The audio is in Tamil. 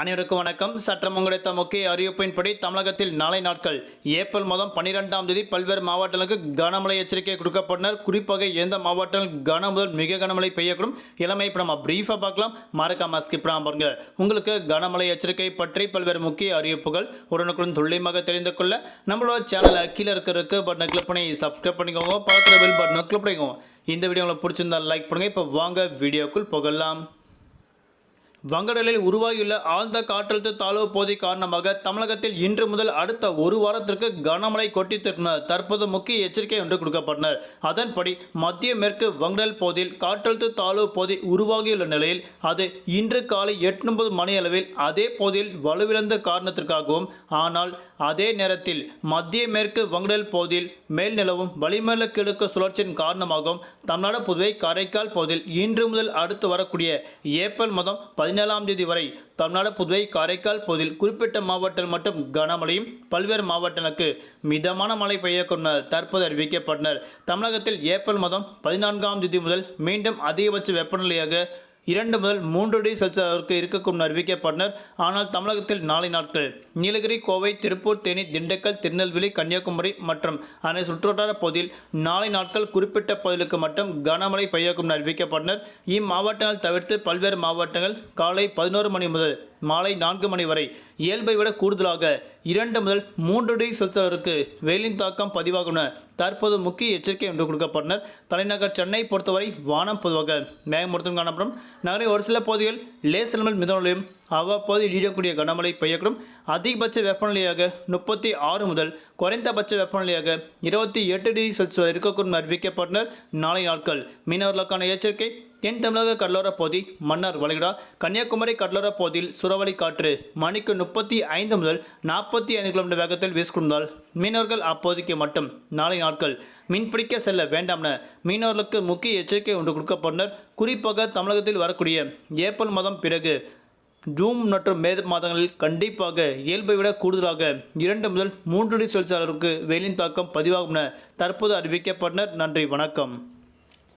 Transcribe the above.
அனைவருக்கும் வணக்கம். சட்டம் கிடைத்த முக்கிய அறிவிப்பின்படி தமிழகத்தில் நாளை நாட்கள் ஏப்ரல் மாதம் பன்னிரெண்டாம் தேதி பல்வேறு மாவட்டங்களுக்கு கனமழை எச்சரிக்கை கொடுக்கப்பட்டனர். குறிப்பாக எந்த மாவட்டங்கள் கன முதல் மிக கனமழை பெய்யக்கூடும். இளமை இப்போ நம்ம பிரீஃபாக பார்க்கலாம். மறக்காம ஸ்கிப் பாருங்க. உங்களுக்கு கனமழை எச்சரிக்கை பற்றி பல்வேறு முக்கிய அறிவிப்புகள் உடனுக்குடன் துல்லியமாக தெரிந்து கொள்ள நம்மளோட சேனலை கீழே இருக்கிறதுக்கு பட்டனை கிளிக் பண்ணி சப்ஸ்கிரைப் பண்ணிக்கோங்க. பக்கத்தில் பெல் பட்டனை கிளிக் பண்ணிக்கோங்க. இந்த வீடியோ உங்களுக்கு பிடிச்சிருந்தா லைக் பண்ணுங்க. இப்போ வாங்க வீடியோக்குள் போகலாம். வங்கடலில் உருவாகியுள்ள ஆழ்ந்த காற்றழுத்த தாழ்வு பகுதி காரணமாக தமிழகத்தில் இன்று முதல் அடுத்த ஒரு வாரத்திற்கு கனமழை கொட்டித்திருந்தனர் தற்போது முக்கிய எச்சரிக்கை ஒன்று கொடுக்கப்பட்டனர் அதன்படி மத்திய மேற்கு வங்கடல் பகுதியில் காற்றழுத்த தாழ்வு பகுதி உருவாகியுள்ள நிலையில் அது இன்று காலை எட்டு மணி அளவில் அதே பகுதியில் வலுவிழந்த காரணத்திற்காகவும் ஆனால் அதே நேரத்தில் மத்திய மேற்கு வங்கடல் பகுதியில் மேல் நிலவும் வளிமண்டல கிழக்கு சுழற்சியின் காரணமாகவும் தமிழ்நாடு புதுவை காரைக்கால் பகுதியில் இன்று முதல் அடுத்து வரக்கூடிய ஏப்ரல் மாதம் பதினேழாம் தேதி வரை தமிழ்நாடு புதுவை காரைக்கால் பகுதியில் குறிப்பிட்ட மாவட்டங்கள் மட்டும் கனமழையும் பல்வேறு மாவட்டங்களுக்கு மிதமான மழை பெய்யக்கூடும் என தற்போது அறிவிக்கப்பட்டனர். தமிழகத்தில் ஏப்ரல் மாதம் பதினான்காம் தேதி முதல் மீண்டும் அதிகபட்ச வெப்பநிலையாக இரண்டு முதல் மூன்று டிகிரி செல்சியஸ் அளவிற்கு இருக்கக்கூடும் அறிவிக்கப்பட்டனர். ஆனால் தமிழகத்தில் நாளை நாட்கள் நீலகிரி கோவை திருப்பூர் தேனி திண்டுக்கல் திருநெல்வேலி கன்னியாகுமரி மற்றும் அதனை சுற்றுவட்டார பகுதியில் நாளை நாட்கள் குறிப்பிட்ட பகுதிகளுக்கு மட்டும் கனமழை பெய்யக்கும் அறிவிக்கப்பட்டனர். இம்மாவட்டங்கள் தவிர்த்து பல்வேறு மாவட்டங்கள் காலை பதினோரு மணி முதல் மாலை நான்கு மணி வரை இயல்பை விட கூடுதலாக இரண்டு முதல் மூன்று டிகிரி செல்சியஸிற்கு வெயிலின் தாக்கம் பதிவாகும் தற்போது முக்கிய எச்சரிக்கை என்று கொடுக்கப்பட்டனர். தலைநகர் சென்னை பொறுத்தவரை வானம் பொதுவாக மேகமூர்த்தம் காணப்படும். நகரின் ஒரு சில பகுதிகள் லேசலமல் மிதமலையும் அவ்வப்போது இடியக்கூடிய கனமழை பெய்யக்கூடும். அதிகபட்ச வெப்பநிலையாக முப்பத்தி ஆறு முதல் குறைந்தபட்ச வெப்பநிலையாக இருபத்தி எட்டு டிகிரி செல்சியஸ் இருக்கக்கூடும் அறிவிக்கப்பட்டனர். நாளை நாட்கள் மீனவர்களுக்கான எச்சரிக்கை. தென் தமிழக கடலோர பகுதி மன்னார் வளைகுடா கன்னியாகுமரி கடலோர பகுதியில் சுறவழி காற்று மணிக்கு முப்பத்தி ஐந்து முதல் நாற்பத்தி ஐந்து கிலோமீட்டர் வேகத்தில் வீசிக்கொண்டால் மீனவர்கள் அப்போதைக்கு மட்டும் நாளை நாட்கள் மீன்பிடிக்க செல்ல வேண்டாம் என மீனவர்களுக்கு முக்கிய எச்சரிக்கை ஒன்று கொடுக்கப்பட்டனர். குறிப்பாக தமிழகத்தில் வரக்கூடிய ஏப்ரல் மாதம் பிறகு ஜூன் மற்றும் மே மாதங்களில் கண்டிப்பாக இயல்பை விட கூடுதலாக இரண்டு முதல் மூன்று டிகிரி செல்சியஸ் அளவுக்கு வெயிலின் தாக்கம் பதிவாகும் என தற்போது அறிவிக்கப்பட்டனர். நன்றி வணக்கம்.